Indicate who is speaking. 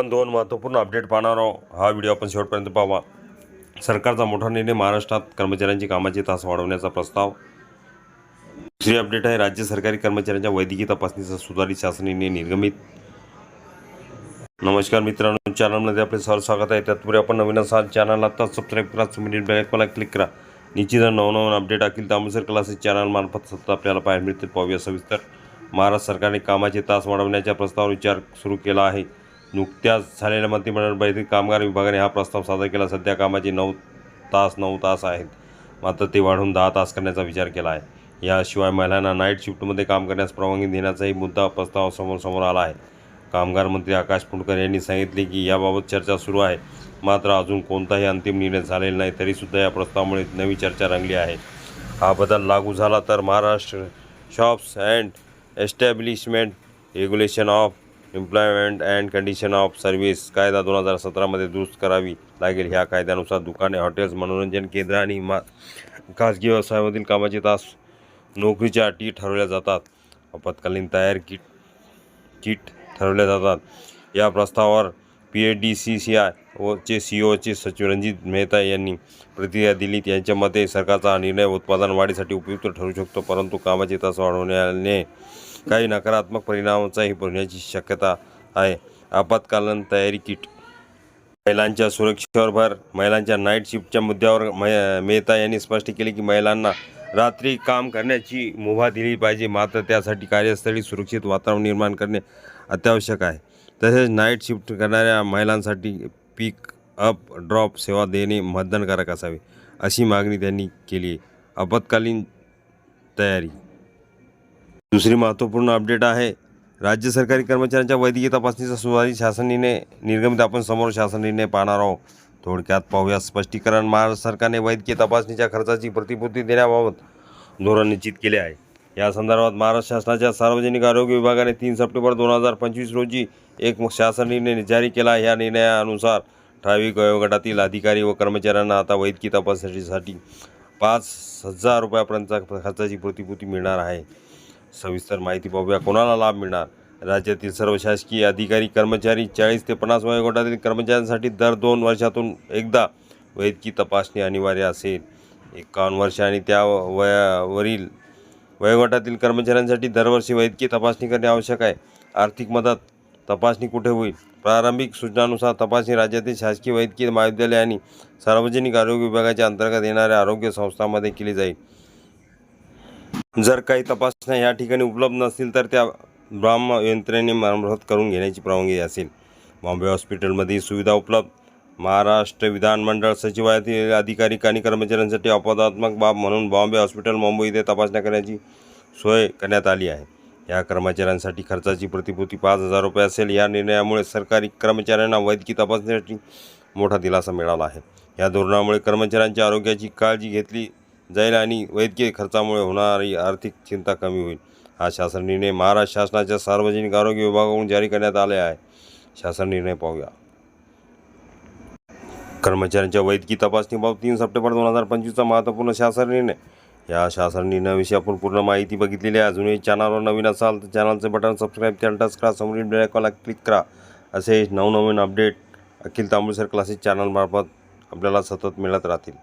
Speaker 1: आपण दोन महत्त्वपूर्ण अपडेट पाहणार आहोत. हा व्हिडिओ आपण शेवटपर्यंत पाहावा. सरकारचा मोठा निर्णय महाराष्ट्रात कर्मचाऱ्यांची कामाचे तास वाढवण्याचा प्रस्ताव. दुसरी अपडेट आहे राज्य सरकारी कर्मचाऱ्यांच्या वैद्यकीय तपासणीचा सुधारित शासनाने निर्गमित. नमस्कार मित्रांनो चॅनलमध्ये आपले सर स्वागत आहे. तत्पूर्वी आपण नवीन असाल चॅनल आता सबस्क्राईब करा सुमिट बॅकला क्लिक करा. निश्चित नवनवन अपडेट अखिल तांबूसर क्लासेस चॅनलमार्फत सतत आपल्याला पाहायला मिळतील पाहूया सविस्तर. महाराष्ट्र सरकारने कामाचे तास वाढवण्याच्या प्रस्तावावर विचार सुरू केला आहे. नुकत्याच झालेल्या मंत्रिमंडळ बैठकीत कामगार विभागाने हा प्रस्ताव सादर केला. सध्या कामाचे नऊ तास नऊ तास आहेत. मात्र ते वाढवून दहा तास करण्याचा विचार केला आहे. याशिवाय महिलांना नाईट शिफ्टमध्ये काम करण्यास परवानगी देण्याचाही मुद्दा प्रस्तावासमोर समोर आला आहे. कामगार मंत्री आकाश फुंडकर यांनी सांगितले की याबाबत चर्चा सुरू आहे. मात्र अजून कोणताही अंतिम निर्णय झालेला नाही तरीसुद्धा या प्रस्तावामुळे नवी चर्चा रंगली आहे. हा बदल लागू झाला तर Maharashtra shops and establishment regulation of employment and condition of service कायदा दोन हजार सतरामध्ये दुरुस्त करावी लागेल. ह्या कायद्यानुसार दुकाने हॉटेल्स मनोरंजन केंद्र आणि मा खाजगी व्यवसायामधील कामाचे तास नोकरीच्या अटी ठरवल्या जातात. आपत्कालीन तयार किट किट ठरवल्या जातात. या प्रस्तावावर P H D C C I व चे सी ओचे सचिव रणजित मेहता यांनी प्रतिक्रिया दिली. त्यांच्या मते सरकारचा हा निर्णय उत्पादन वाढीसाठी उपयुक्त ठरू शकतो परंतु कामाचे तास वाढवण्याने काही नकारात्मक परिणामाचाही होण्याची शक्यता आहे. आपत्कालीन तयारी किट. महिलांच्या सुरक्षेवर भर. महिलांच्या नाईट शिफ्टच्या मुद्द्यावर मै- मेहता यांनी स्पष्ट केले की महिलांना रात्री काम करण्याची मुभा दिली पाहिजे. मात्र त्यासाठी कार्यस्थळी सुरक्षित वातावरण निर्माण करणे अत्यावश्यक आहे. तसेच नाईट शिफ्ट करणाऱ्या महिलांसाठी पिक अप ड्रॉप सेवा देणे मतदानकारक असावे अशी मागणी त्यांनी केली आहे. आपत्कालीन तयारी दुसरी महत्त्वपूर्ण अपडेट आहे राज्य सरकारी कर्मचाऱ्यांच्या वैद्यकीय तपासणीचा सुधारित शासन निर्णय निर्गमित. आपण समोर शासन निर्णय पाहणार आहोत. थोडक्यात पाहूया स्पष्टीकरण. महाराष्ट्र सरकारने वैद्यकीय तपासणीच्या खर्चाची प्रतिपूर्ती देण्याबाबत धोरण निश्चित केले आहे. या संदर्भात महाराष्ट्र शासनाच्या सार्वजनिक आरोग्य विभागाने तीन सप्टेंबर दोन हजार पंचवीस रोजी एक शासन निर्णय जारी केला. या निर्णयानुसार ठराविक वयोगटातील अधिकारी व कर्मचाऱ्यांना आता वैद्यकीय तपासणीसाठी पाच हजार रुपयापर्यंतचा खर्चाची प्रतिपूर्ती मिळणार आहे. सविस्तर माहिती पाहूया. कोणाला लाभ मिळणार? राज्यातील सर्व शासकीय अधिकारी कर्मचारी चाळीस ते पन्नास वयोगटातील कर्मचाऱ्यांसाठी दर दोन वर्षातून एकदा वैद्यकीय तपासणी अनिवार्य असेल. एकावन्न वर्ष आणि त्या वयावरील वयोगटातील कर्मचाऱ्यांसाठी दरवर्षी वैद्यकीय तपासणी करणे आवश्यक आहे. आर्थिक मदत तपासणी कुठे होईल? प्रारंभिक सूचनानुसार तपासणी राज्यातील शासकीय वैद्यकीय महाविद्यालय आणि सार्वजनिक आरोग्य विभागाच्या अंतर्गत येणाऱ्या आरोग्य संस्थांमध्ये केली जाईल. जर काही तपासण्या या ठिकाणी उपलब्ध नसतील तर त्या ब्राह्म यंत्रणेमार्फत करून घेण्याची परवानगी असेल. बॉम्बे हॉस्पिटलमध्ये ही सुविधा उपलब्ध. महाराष्ट्र विधानमंडळ सचिवालयातील अधिकारी आणि कर्मचाऱ्यांसाठी अपवादात्मक बाब म्हणून बॉम्बे हॉस्पिटल मुंबई येथे तपासण्या करण्याची सोय करण्यात आली आहे. या कर्मचाऱ्यांसाठी खर्चाची प्रतिपूर्ती पाच हजार रुपये असेल. या निर्णयामुळे सरकारी कर्मचाऱ्यांना वैद्यकीय तपासण्यासाठी मोठा दिलासा मिळाला आहे. या धोरणामुळे कर्मचाऱ्यांच्या आरोग्याची काळजी घेतली जाईल आणि वैद्यकीय खर्चामुळे होणारी आर्थिक चिंता कमी होईल. हा शासन निर्णय महाराष्ट्र शासनाच्या सार्वजनिक आरोग्य विभागाकडून जारी करण्यात आले आहे. शासन निर्णय पाहूया. कर्मचाऱ्यांच्या वैद्यकीय तपासणीबाबत तीन सप्टेंबर दोन हजार पंचवीसचा महत्त्वपूर्ण शासन निर्णय. या शासन निर्णयाविषयी आपण पूर्ण माहिती बघितलेली आहे. अजूनही चॅनलवर नवीन असाल तर चॅनलचे बटन सबस्क्राईब चॅनल टच करा. समोरील बेलायकॉनला क्लिक करा. असे नवनवीन अपडेट अखिल तांबुळसर क्लासेस चॅनलमार्फत आपल्याला सतत मिळत राहतील.